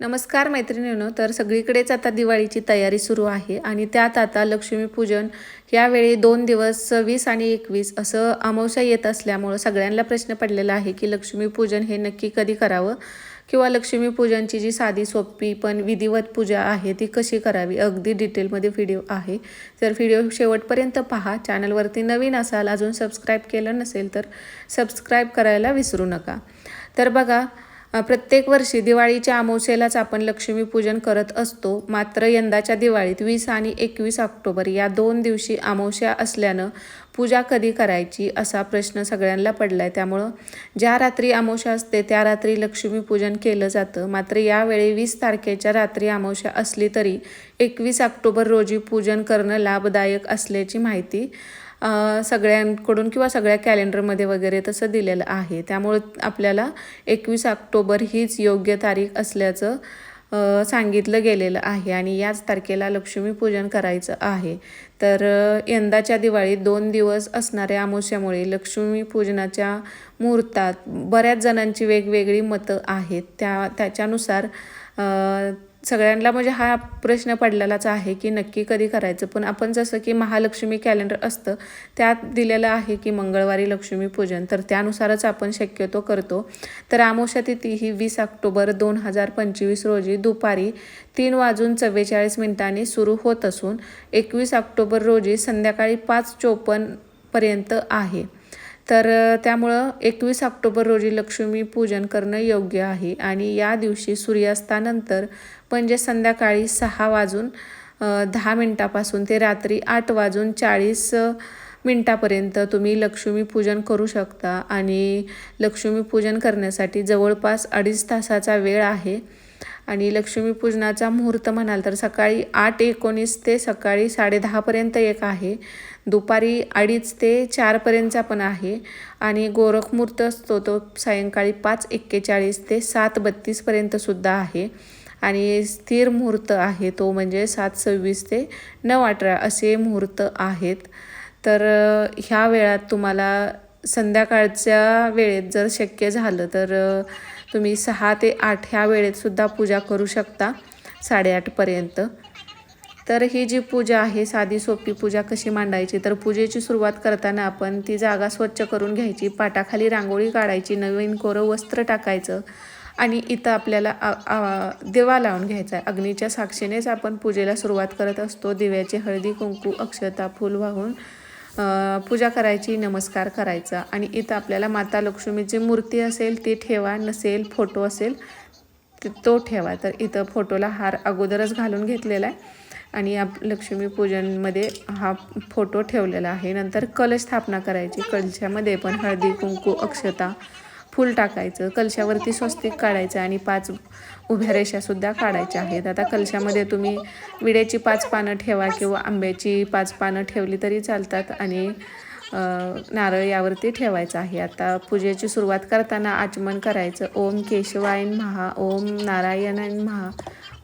नमस्कार मैत्रिणींनो तर सगळीकडेच आता दिवाळीची तयारी सुरू आहे आणि त्यात आता लक्ष्मीपूजन यावेळी दोन दिवस वीस आणि एकवीस असं अमावस्या येत असल्यामुळं सगळ्यांना प्रश्न पडलेला आहे की लक्ष्मीपूजन हे नक्की कधी करावं? किंवा लक्ष्मीपूजनची जी साधी सोपी पण विधिवत पूजा आहे ती कशी करावी? अगदी डिटेलमध्ये व्हिडिओ आहे. तर व्हिडिओ शेवटपर्यंत पहा चॅनलवरती नवीन असाल अजून सबस्क्राईब केलं नसेल तर सबस्क्राईब करायला विसरू नका. तर बघा प्रत्येक वर्षी दिवाळीच्या अमावस्येलाच आपण लक्ष्मीपूजन करत असतो. मात्र यंदाच्या दिवाळीत वीस आणि एकवीस ऑक्टोबर या दोन दिवशी अमावस्या असल्यानं पूजा कधी करायची असा प्रश्न सगळ्यांना पडला आहे त्यामुळं ज्या रात्री अमावस्या असते त्या रात्री लक्ष्मीपूजन केलं जातं. मात्र यावेळी वीस तारखेच्या रात्री अमावस्या असली तरी एकवीस ऑक्टोबर रोजी पूजन करणं लाभदायक असल्याची माहिती सगळ्यांकडून किंवा सगळ्या कॅलेंडरमध्ये वगैरे तसं दिलेलं आहे. त्यामुळे आपल्याला एकवीस ऑक्टोबर हीच योग्य तारीख असल्याचं सांगितलं गेलेलं आहे आणि याच तारखेला लक्ष्मीपूजन करायचं आहे. तर यंदाच्या दिवाळीत दोन दिवस असणाऱ्या अमावस्यामुळे लक्ष्मीपूजनाच्या मुहूर्तात बऱ्याच जणांची वेगवेगळी मतं आहेत. त्या त्याच्यानुसार सगळ्यांना म्हणजे हा प्रश्न पडलेलाच आहे की नक्की कधी करायचं. पण आपण जसं की महालक्ष्मी कॅलेंडर असतं त्यात दिलेलं आहे की मंगळवारी लक्ष्मीपूजन तर त्यानुसारच आपण शक्यतो करतो. तर आमोशा तिथी ही वीस ऑक्टोबर दोन हजार पंचवीस रोजी दुपारी तीन वाजून चव्वेचाळीस मिनिटांनी सुरू होत असून एकवीस ऑक्टोबर रोजी संध्याकाळी पाच चोपन्नपर्यंत आहे. तर त्यामुळं एकवीस ऑक्टोबर रोजी लक्ष्मी पूजन करणं योग्य आहे आणि या दिवशी सूर्यास्तानंतर म्हणजे संध्याकाळी सहा वाजून दहा मिनटापासून ते रात्री आठ वाजून चाळीस मिनटापर्यंत तुम्ही लक्ष्मीपूजन करू शकता. आणि लक्ष्मीपूजन करण्यासाठी जवळपास अडीच तासाचा वेळ आहे. आणि लक्ष्मीपूजनाचा मुहूर्त म्हणाल तर सकाळी आठ एकोणीस ते सकाळी साडेदहापर्यंत एक आहे. दुपारी अडीच ते चारपर्यंतचा पण आहे. आणि गोरखमुहूर्त असतो तो सायंकाळी पाच एक्केचाळीस ते सात बत्तीसपर्यंतसुद्धा आहे. आणि स्थिर मुहूर्त आहे तो म्हणजे सात सव्वीस ते नऊ अठरा असे मुहूर्त आहेत. तर ह्या वेळात तुम्हाला संध्याकाळच्या वेळेत जर शक्य झालं तर तुम्ही सहा ते आठ ह्या वेळेतसुद्धा पूजा करू शकता साडेआठपर्यंत तर ही जी पूजा आहे साधी सोपी पूजा कशी मांडायची? तर पूजेची सुरुवात करताना आपण ती जागा स्वच्छ करून घ्यायची पाटाखाली रांगोळी काढायची नवीन कोरं वस्त्र टाकायचं आणि इथं आपल्याला आ- दिवा लावून घ्यायचा आहे. अग्नीच्या साक्षीनेच आपण पूजेला सुरुवात करत असतो. दिव्याची हळदी कुंकू अक्षता फूल वाहून पूजा करायची नमस्कार करायचा. आणि इथं आपल्याला माता लक्ष्मीची मूर्ती असेल ती ठेवा. नसेल फोटो असेल तो ठेवा. तर इथं फोटोला हार अगोदरच घालून घेतलेला आहे. आणि आप लक्ष्मीपूजनमध्ये हा फोटो ठेवलेला आहे. नंतर कलश स्थापना करायची. कलशामध्ये पण हळदी कुंकू अक्षता फूल टाकायचं कलशावरती स्वस्तिक काढायचं आणि पाच उभ्या रेषासुद्धा काढायच्या आहेत. आता कलशामध्ये तुम्ही विड्याची पाच पानं ठेवा किंवा आंब्याची पाच पानं ठेवली तरी चालतात आणि नारळ यावरती ठेवायचं आहे. आता पूजेची सुरुवात करताना आचमन करायचं. ओम केशवायन महा ओम नारायणायन महा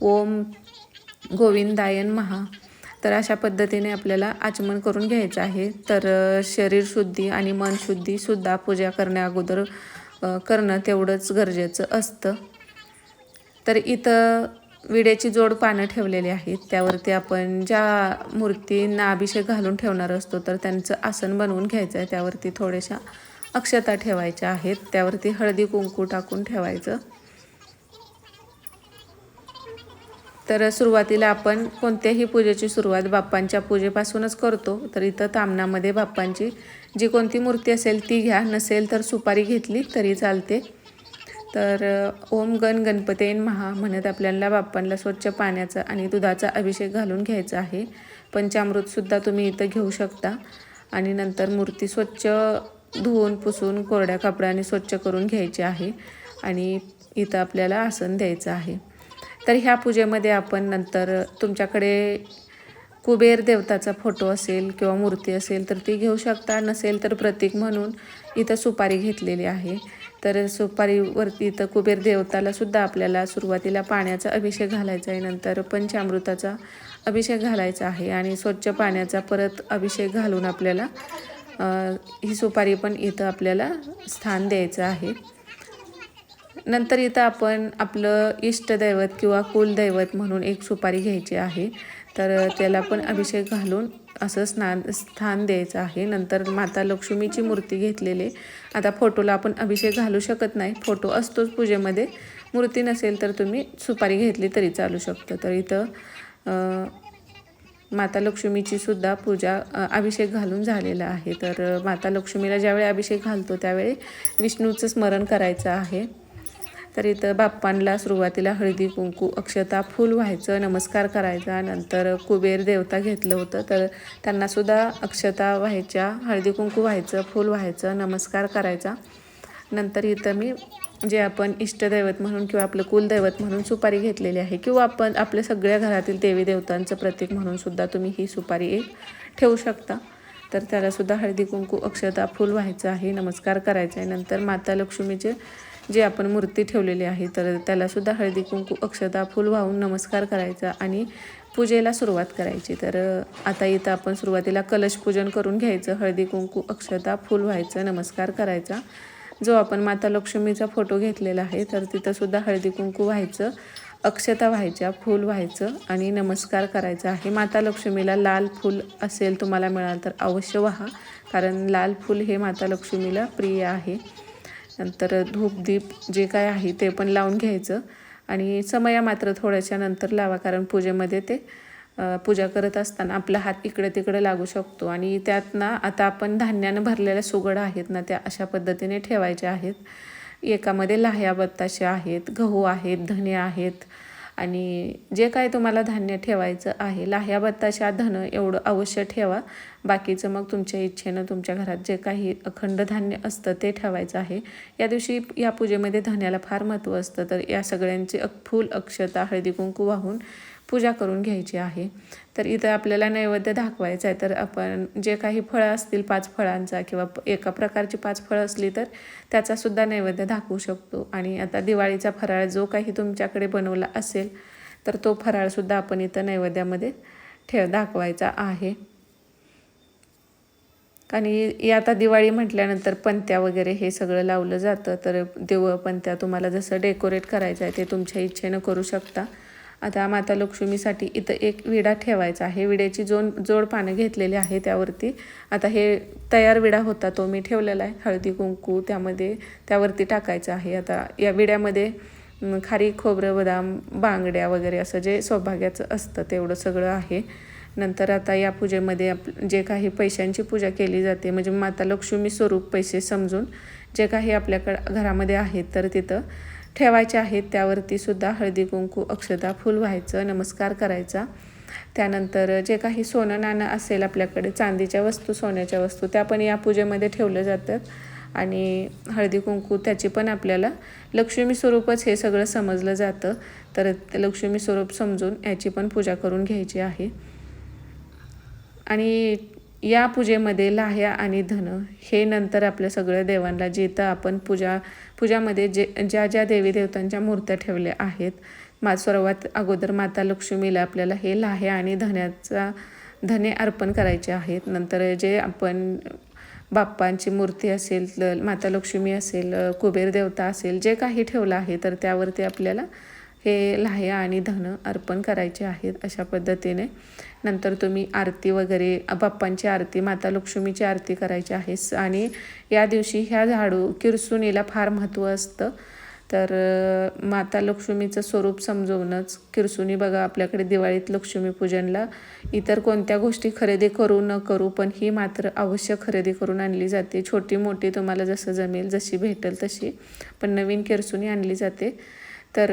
ओम गोविंदायन महा तर अशा पद्धतीने आपल्याला आचमन करून घ्यायचं आहे. तर शरीर शरीरशुद्धी आणि मनशुद्धीसुद्धा पूजा करण्या अगोदर करणं तेवढंच गरजेचं असतं. तर इथं विड्याची जोड पानं ठेवलेली आहेत. त्यावरती आपण ज्या मूर्तींना अभिषेक घालून ठेवणार असतो तर त्यांचं आसन बनवून घ्यायचं आहे. त्यावरती थोड्याशा अक्षता ठेवायच्या आहेत. त्यावरती हळदी कुंकू टाकून ठेवायचं. तर सुरुवातीला आपण कोणत्याही पूजेची सुरुवात बाप्पांच्या पूजेपासूनच करतो. तर इथं तामणामध्ये बाप्पांची जी कोणती मूर्ती असेल ती घ्या नसेल तर सुपारी घेतली तरी चालते. तर ओम गण गणपतीन महा म्हणत आपल्याला बाप्पांना स्वच्छ पाण्याचा आणि दुधाचा अभिषेक घालून घ्यायचा आहे. पंचामृतसुद्धा तुम्ही इथं घेऊ शकता. आणि नंतर मूर्ती स्वच्छ धुवून पुसून कोरड्या कपड्याने स्वच्छ करून घ्यायची आहे आणि इथं आपल्याला आसन द्यायचं आहे. तर ह्या पूजेमध्ये आपण नंतर तुमच्याकडे कुबेर देवताचा फोटो असेल किंवा मूर्ती असेल तर ती घेऊ शकता. नसेल तर प्रतीक म्हणून इथं सुपारी घेतलेली आहे. तर सुपारीवरती इथं कुबेर देवताला सुद्धा आपल्याला सुरुवातीला पाण्याचा अभिषेक घालायचा आहे नंतर पंचामृताचा अभिषेक घालायचा आहे आणि स्वच्छ पाण्याचा परत अभिषेक घालून आपल्याला ही सुपारी पण इथं आपल्याला स्थान द्यायचं आहे. नंतर इथं आपण आपलं इष्टदैवत किंवा कुलदैवत म्हणून एक सुपारी घ्यायची आहे. तर त्याला पण अभिषेक घालून असं स्नान स्थान द्यायचं आहे. नंतर माता लक्ष्मीची मूर्ती घेतलेली. आता फोटोला आपण अभिषेक घालू शकत नाही. फोटो असतोच पूजेमध्ये. मूर्ती नसेल तर तुम्ही सुपारी घेतली तरी चालू शकतं. तर इथं माता लक्ष्मीची सुद्धा पूजा अभिषेक घालून झालेला आहे. तर माता लक्ष्मीला ज्यावेळी अभिषेक घालतो त्यावेळी विष्णूचं स्मरण करायचं आहे. तर इथं बाप्पांना सुरुवातीला हळदी कुंकू अक्षता फूल व्हायचं नमस्कार करायचा नंतर कुबेर देवता घेतलं होतं. तर त्यांनासुद्धा अक्षता व्हायच्या हळदी कुंकू व्हायचं फूल व्हायचं नमस्कार करायचा. नंतर इथं मी जे आपण इष्टदैवत म्हणून किंवा आपलं कुलदैवत म्हणून सुपारी घेतलेली आहे किंवा आपण आपल्या सगळ्या घरातील देवी देवतांचं प्रतीक म्हणून सुद्धा तुम्ही ही सुपारी एक ठेवू शकता. तर त्यालासुद्धा हळदी कुंकू अक्षता फूल व्हायचं आहे नमस्कार करायचा आहे. नंतर माता लक्ष्मीचे जे आपण मूर्ती ठेवलेली आहे तर त्यालासुद्धा हळदी कुंकू अक्षता फूल वाहून नमस्कार करायचा आणि पूजेला सुरुवात करायची. तर आता इथं आपण सुरुवातीला कलश पूजन करून घ्यायचं हळदी कुंकू अक्षता फूल व्हायचं नमस्कार करायचा. जो आपण माता लक्ष्मीचा फोटो घेतलेला आहे तर तिथंसुद्धा हळदी कुंकू व्हायचं अक्षता व्हायच्या फूल व्हायचं आणि नमस्कार करायचा आहे. माता लक्ष्मीला लाल फूल असेल तुम्हाला मिळाल तर अवश्य व्हा कारण लाल फूल हे माता लक्ष्मीला प्रिय आहे. नंतर धूपदीप जे काय आहे ते पण लावून घ्यायचं. आणि समया मात्र थोड्याशा नंतर लावा कारण पूजेमध्ये ते पूजा करत असताना आपला हात इकडे तिकडे लागू शकतो. आणि त्यात ना आता आपण धान्यानं भरलेल्या सुगड आहेत ना त्या अशा पद्धतीने ठेवायच्या आहेत. एकामध्ये लाह्या बत्ताशे आहेत गहू आहेत धने आहेत आणि जे काय तुम्हाला धान्य ठेवायचं आहे लाह्या बत्ताशा धन एवढं अवश्य ठेवा. बाकीचं मग तुमच्या इच्छेनं तुमच्या घरात जे काही अखंड धान्य असतं ते ठेवायचं आहे. या दिवशी या पूजेमध्ये धान्याला फार महत्त्व असतं तर या सगळ्यांची अक फूल अक्षता हळदी कुंकू वाहून पूजा करून घ्यायची आहे. तर इथं आपल्याला नैवेद्य दाखवायचं आहे. तर आपण जे काही फळं असतील पाच फळांचा किंवा एका प्रकारची पाच फळं असली तर त्याचासुद्धा नैवेद्य दाखवू शकतो. आणि आता दिवाळीचा फराळ जो काही तुमच्याकडे बनवला असेल तर तो फराळसुद्धा आपण इथं नैवेद्यामध्ये ठेव दाखवायचा आहे. आणि या आता दिवाळी म्हटल्यानंतर पंत्या वगैरे हे सगळं लावलं जातं. तर देवं पंत्या तुम्हाला जसं डेकोरेट करायचं आहे ते तुमच्या इच्छेनं करू शकता. आता माता लक्ष्मीसाठी इथं एक विडा ठेवायचा आहे. विड्याची जोड जोड पानं घेतलेली आहे त्यावरती. आता हे तयार विडा होता तो मी ठेवलेला आहे. हळदी कुंकू त्यामध्ये त्यावरती टाकायचं आहे. आता या विड्यामध्ये खारी खोबरं बदाम बांगड्या वगैरे असं जे सौभाग्याचं असतं तेवढं सगळं आहे. नंतर आता या पूजेमध्ये आप जे काही पैशांची पूजा केली जाते म्हणजे माता लक्ष्मी स्वरूप पैसे समजून जे काही आपल्याकडं घरामध्ये आहेत तर तिथं ठेवायचे आहेत त्यावरती सुद्धा हळदी कुंकू अक्षता फूल व्हायचं नमस्कार करायचा. त्यानंतर जे काही सोनं नाणं असेल आपल्याकडे चांदीच्या वस्तू सोन्याच्या वस्तू त्या पण या पूजेमध्ये ठेवल्या जातात. आणि हळदी कुंकू त्याची पण आपल्याला लक्ष्मी स्वरूपच हे सगळं समजलं जातं. तर लक्ष्मी स्वरूप समजून याची पण पूजा करून घ्यायची आहे. आणि या पूजेमध्ये लाह्या आणि धन हे नंतर आपल्या सगळ्या देवांना जिथं आपण पूजा पूजामध्ये जे ज्या ज्या देवी देवतांच्या मूर्त्या ठेवल्या आहेत मा सर्वात अगोदर माता लक्ष्मीला आपल्याला हे लाह्या आणि धन्याचा धने अर्पण करायचे आहेत. नंतर जे आपण बाप्पांची मूर्ती असेल माता लक्ष्मी असेल कुबेर देवता असेल जे काही ठेवलं आहे तर त्यावरती आपल्याला हे लाह्या आणि धन अर्पण करायचे आहेत अशा पद्धतीने. नंतर तुम्ही आरती वगैरे बाप्पांची आरती माता लक्ष्मीची आरती करायची आहे. आणि या दिवशी ह्या झाडू किरसुनीला फार महत्त्व असतं. तर माता लक्ष्मीचं स्वरूप समजवूनच किरसुनी बघा आपल्याकडे दिवाळीत लक्ष्मीपूजनला इतर कोणत्या गोष्टी खरेदी करू न करू पण ही मात्र अवश्य खरेदी करून आणली जाते. छोटी मोठी तुम्हाला जसं जमेल जशी भेटेल तशी पण नवीन किरसुनी आणली जाते. तर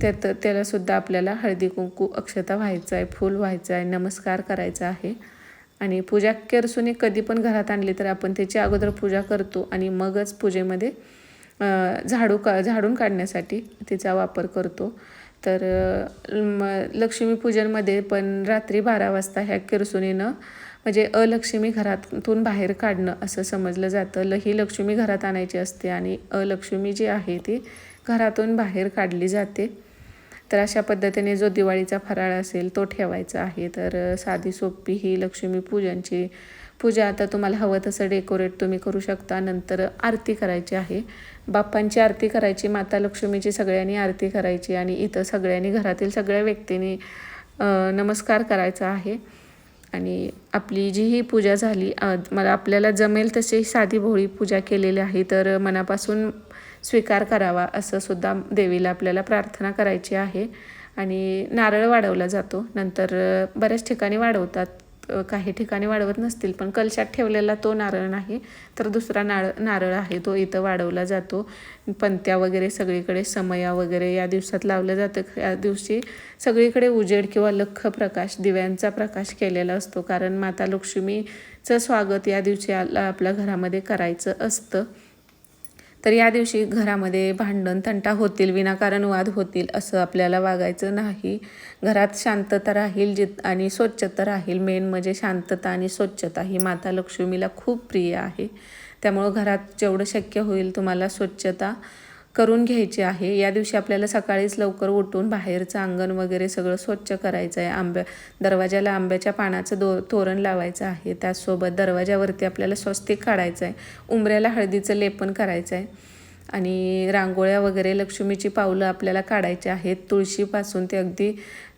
त्यात त्यालासुद्धा आपल्याला हळदी कुंकू अक्षता व्हायचं आहे फूल व्हायचं आहे नमस्कार करायचा आहे. आणि पूजा केरसुनी कधी पण घरात आणली तर आपण त्याची अगोदर पूजा करतो आणि मगच पूजेमध्ये झाडू का झाडून काढण्यासाठी तिचा वापर करतो. तर म लक्ष्मीपूजनमध्ये पण रात्री बारा वाजता ह्या किरसुनीनं म्हणजे अलक्ष्मी घरातून बाहेर काढणं असं समजलं जातं. ल ही लक्ष्मी घरात आणायची असते आणि अलक्ष्मी जी आहे ती घरातून बाहेर काढली जाते. तर अशा पद्धतीने जो दिवाळीचा फराळ असेल तो ठेवायचा आहे. तर साधी सोपी ही लक्ष्मीपूजनची पूजा आता तुम्हाला हवं तसं डेकोरेट तुम्ही करू शकता. नंतर आरती करायची आहे. बाप्पांची आरती करायची माता लक्ष्मीची सगळ्यांनी आरती करायची आणि इथं सगळ्यांनी घरातील सगळ्या व्यक्तींनी नमस्कार करायचा आहे. आणि आपली जी ही पूजा झाली मला आपल्याला जमेल तशी साधी भोळी पूजा केलेली आहे. तर मनापासून स्वीकार करावा असं सुद्धा देवीला आपल्याला प्रार्थना करायची आहे. आणि नारळ वाढवला जातो. नंतर बऱ्याच ठिकाणी वाढवतात. काही ठिकाणी वाढवत नसतील पण कलशात ठेवलेला तो नारळ नाही तर दुसरा नाळ नारळ आहे. तो इथं वाढवला जातो. पंत्या वगैरे सगळीकडे समया वगैरे या दिवसात लावलं जातं. या दिवशी सगळीकडे उजेड किंवा लख्ख प्रकाश दिव्यांचा प्रकाश केलेला असतो. कारण माता लक्ष्मीचं स्वागत या दिवशी आला आपल्या घरामध्ये करायचं असतं. तर या दिवशी घरामध्ये भांडण तंटा होतील विनाकारण वाद होतील असं आपल्याला वागायचं नाही. घरात शांतता राहील जित आणि स्वच्छता राहील. मेन म्हणजे शांतता आणि स्वच्छता ही माता लक्ष्मीला खूप प्रिय आहे. त्यामुळं घरात जेवढं शक्य होईल तुम्हाला स्वच्छता करून घ्यायची आहे. या दिवशी आपल्याला सकाळीच लवकर उठून बाहेरचं अंगण वगैरे सगळं स्वच्छ करायचं आहे आंब्या दरवाजाला आंब्याच्या पानाचं दो तोरण लावायचं आहे. त्याचसोबत दरवाजावरती आपल्याला स्वस्तिक काढायचं आहे उंबऱ्याला हळदीचं लेपन करायचं आहे आणि रांगोळ्या वगैरे लक्ष्मीची पावलं आपल्याला काढायची आहेत. तुळशीपासून ते अगदी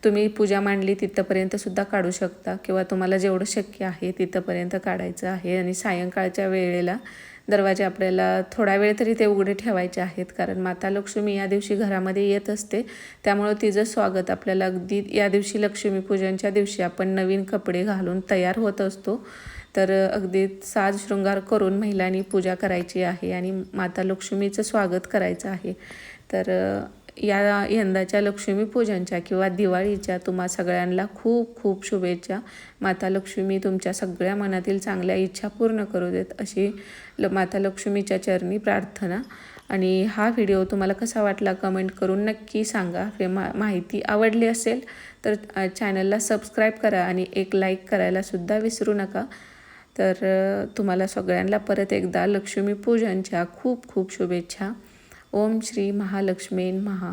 तुम्ही पूजा मांडली तिथंपर्यंत सुद्धा काढू शकता. किंवा तुम्हाला जेवढं शक्य आहे तिथंपर्यंत काढायचं आहे. आणि सायंकाळच्या वेळेला दरवाजे आपल्याला थोडा वेळ तरी ते उघडे ठेवायचे आहेत कारण माता लक्ष्मी या दिवशी घरामध्ये येत असते. त्यामुळं तिचं स्वागत आपल्याला अगदी या दिवशी लक्ष्मीपूजनच्या दिवशी आपण नवीन कपडे घालून तयार होत असतो. तर अगदी साज शृंगार करून महिलांनी पूजा करायची आहे आणि माता लक्ष्मीचं स्वागत करायचं आहे. तर या यंदाच्या लक्ष्मीपूजनच्या किंवा दिवाळीच्या तुम्हा सगळ्यांना खूप खूप शुभेच्छा. माता लक्ष्मी तुमच्या सगळ्या मनातील चांगल्या इच्छा पूर्ण करू देत अशी ल माता लक्ष्मीच्या चरणी प्रार्थना. आणि हा व्हिडिओ तुम्हाला कसा वाटला कमेंट करून नक्की सांगा. हे मा माहिती आवडली असेल तर चॅनलला सबस्क्राईब करा आणि एक लाईक करायलासुद्धा विसरू नका. तर तुम्हाला सगळ्यांना परत एकदा लक्ष्मीपूजनच्या खूप खूप शुभेच्छा. ओम श्री महालक्ष्मीन महा